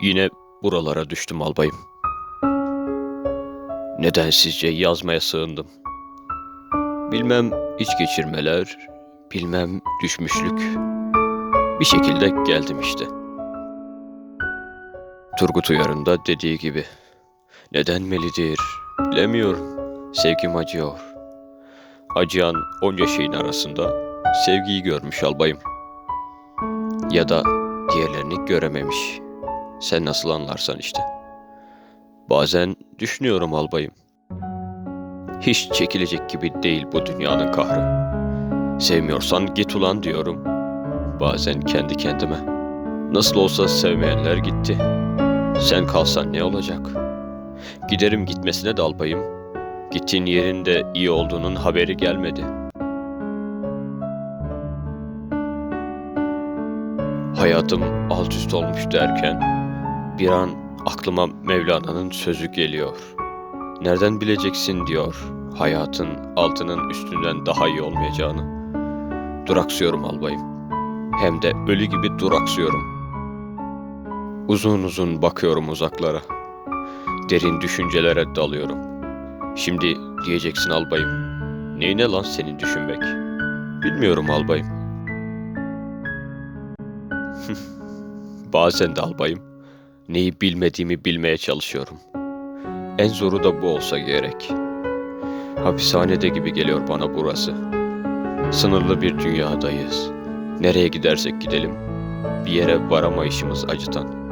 Yine buralara düştüm albayım. Nedensizce yazmaya sığındım. Bilmem iç geçirmeler, bilmem düşmüşlük. Bir şekilde geldim işte. Turgut Uyar'ın da dediği gibi. Neden melidir bilemiyorum. Sevgim acıyor. Acıyan onca şeyin arasında sevgiyi görmüş albayım. Ya da diğerlerini görememiş. Sen nasıl anlarsan işte. Bazen düşünüyorum albayım. Hiç çekilecek gibi değil bu dünyanın kahrı. Sevmiyorsan git ulan diyorum. Bazen kendi kendime. Nasıl olsa sevmeyenler gitti. Sen kalsan ne olacak? Giderim gitmesine de albayım. Gittiğin yerin de iyi olduğunun haberi gelmedi. Hayatım alt üst olmuş derken bir an aklıma Mevlana'nın sözü geliyor. Nereden bileceksin diyor hayatın altının üstünden daha iyi olmayacağını. Duraksıyorum albayım. Hem de ölü gibi duraksıyorum. Uzun uzun bakıyorum uzaklara. Derin düşüncelere dalıyorum. Şimdi diyeceksin albayım. Neyine lan senin düşünmek? Bilmiyorum albayım. Bazen de albayım. Neyi bilmediğimi bilmeye çalışıyorum. En zoru da bu olsa gerek. Hapishanede gibi geliyor bana burası. Sınırlı bir dünyadayız. Nereye gidersek gidelim bir yere varamayışımız acıtan.